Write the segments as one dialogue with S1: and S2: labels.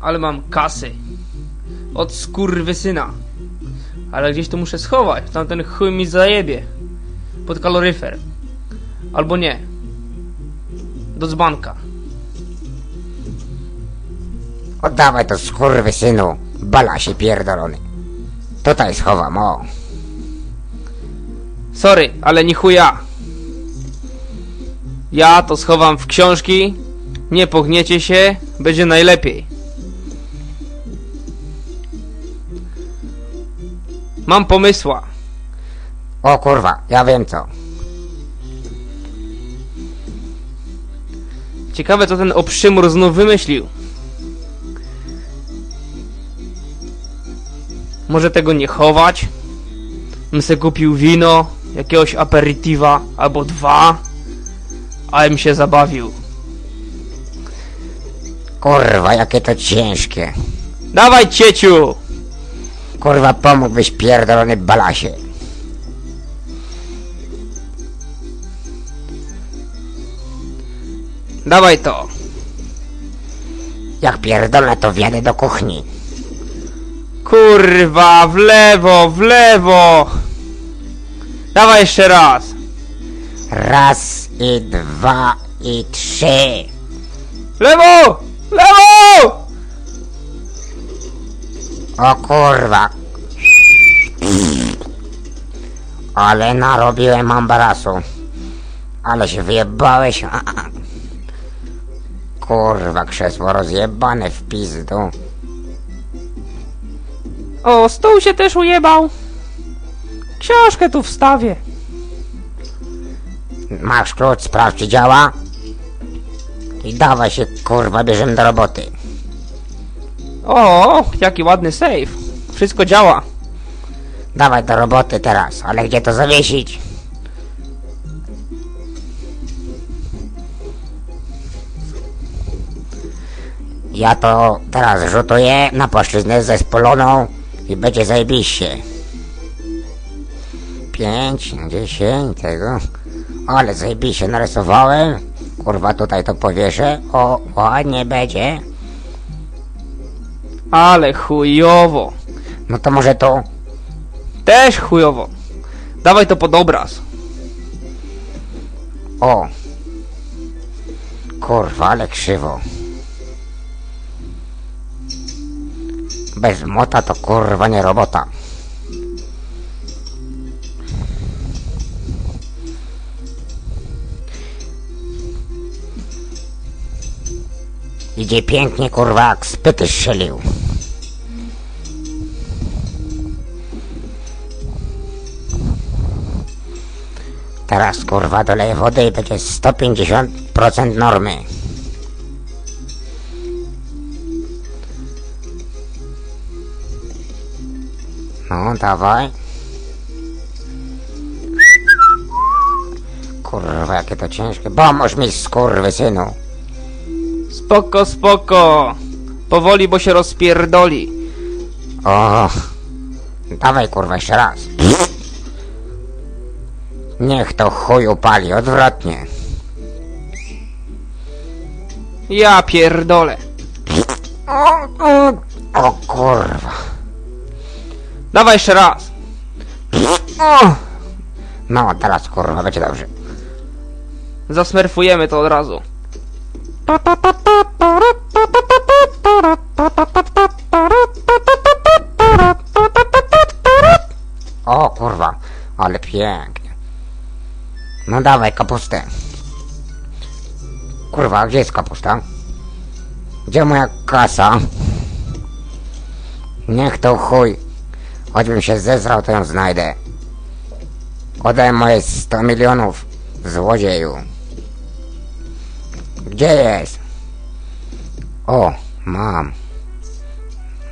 S1: Ale mam kasy. Od skurwysyna. Ale gdzieś to muszę schować. Tamten chuj mi zajebie. Pod kaloryfer. Albo nie. Do dzbanka.
S2: Oddawaj to skurwysynu, balasie pierdolony. Tutaj schowam, o.
S1: Sorry, ale nie chuja. Ja to schowam w książki. Nie pogniecie się, będzie najlepiej. Mam pomysła.
S2: O kurwa, ja wiem co.
S1: Ciekawe co ten oprzymur znów wymyślił. Może tego nie chować? Bym kupił wino, jakiegoś aperitiwa albo dwa, a bym się zabawił.
S2: Kurwa, jakie to ciężkie.
S1: Dawaj cieciu!
S2: Kurwa, pomógłbyś pierdolony balasie.
S1: Dawaj to!
S2: Jak pierdolę, to wjadę do kuchni.
S1: Kurwa, w lewo, w lewo! Dawaj jeszcze raz!
S2: Raz i dwa i trzy.
S1: Lewo! Lewo!
S2: O kurwa. Ale narobiłem ambarasu. Ale się wyjebałeś. Kurwa, krzesło rozjebane w pizdu.
S1: O, stół się też ujebał. Książkę tu wstawię.
S2: Masz klucz, sprawdź czy działa. I dawaj się, kurwa, bierzemy do roboty.
S1: O, jaki ładny save. Wszystko działa.
S2: Dawaj do roboty teraz, ale gdzie to zawiesić? Ja to teraz rzutuję na płaszczyznę zespoloną i będzie zajebiście. Pięć, dziesięć tego. Ale zajebiście narysowałem. Kurwa tutaj to powieszę. O, ładnie będzie.
S1: Ale chujowo.
S2: No to może tu
S1: Też chujowo. Dawaj to pod obraz.
S2: O! Kurwa, ale krzywo. Bez mota to kurwa nie robota. Idzie pięknie kurwa jak spyty strzelił. Teraz kurwa doleję wody i będzie 150% normy. No, dawaj. Kurwa, jakie to ciężkie. Pomóż mi, skurwysynu.
S1: Spoko, spoko. Powoli, bo się rozpierdoli.
S2: O, dawaj kurwa jeszcze raz. Niech to chuj upali, odwrotnie.
S1: Ja pierdolę.
S2: O, o, o kurwa.
S1: Dawaj jeszcze raz.
S2: O. No, teraz kurwa, będzie dobrze.
S1: Zasmerfujemy to od razu.
S2: O kurwa, ale pięknie. No dawaj kapustę. Kurwa, gdzie jest kapusta? Gdzie moja kasa? Niech to chuj. Choćbym się zezrał, to ją znajdę. Oddaj moje 100 milionów, złodzieju. Gdzie jest? O, mam.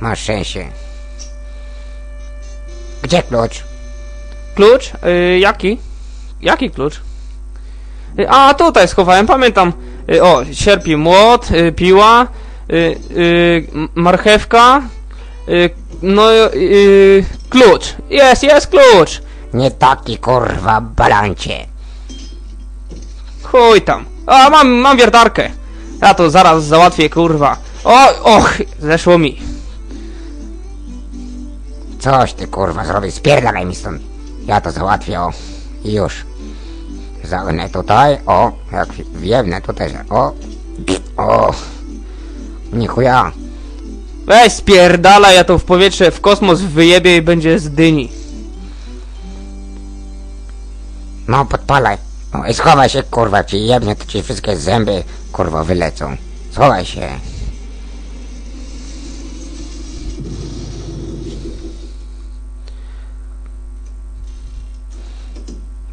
S2: Masz szczęście. Gdzie klucz?
S1: Klucz? Y, jaki? Jaki klucz? Y, a, tutaj schowałem, pamiętam. Y, o, sierp i młot, y, piła, y, y, marchewka, no, klucz. Jest, jest klucz!
S2: Nie taki kurwa balancie.
S1: Chuj tam. A, mam, mam wiertarkę. Ja to zaraz załatwię, kurwa. O, och, zeszło mi.
S2: Coś ty kurwa zrobić, spierdalaj mi stąd. Ja to załatwię, o. I już. Zagnę tutaj, o. Jak wiewnę tutaj, że- o. O. Nichuja.
S1: Weź spierdala, ja to w powietrze, w kosmos wyjebie i będzie z dyni.
S2: No, podpalaj. No i schowaj się, kurwa, ci jebnie, to ci wszystkie zęby, kurwa, wylecą. Schowaj się.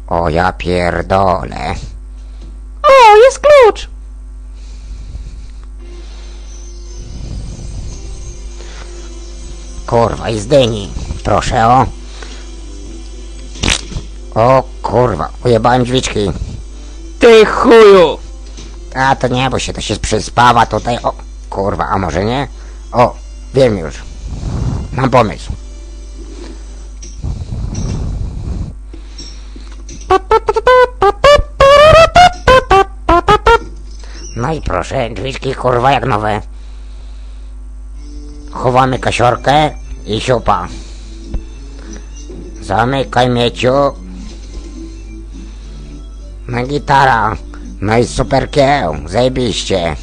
S2: O, ja pierdolę.
S1: O, jest klucz!
S2: Kurwa, i zdyni. Proszę, o. O, kurwa, ujebałem drzwiczki.
S1: Ty chuju!
S2: A to nie, bo się to się przyspawa tutaj. O, kurwa, a może nie? O, wiem już. Mam pomysł. No i proszę, drzwiczki kurwa jak nowe. Chowamy kasiorkę i siupa. Zamykaj mieciu. I gitara. No i super kieł, zajebiście.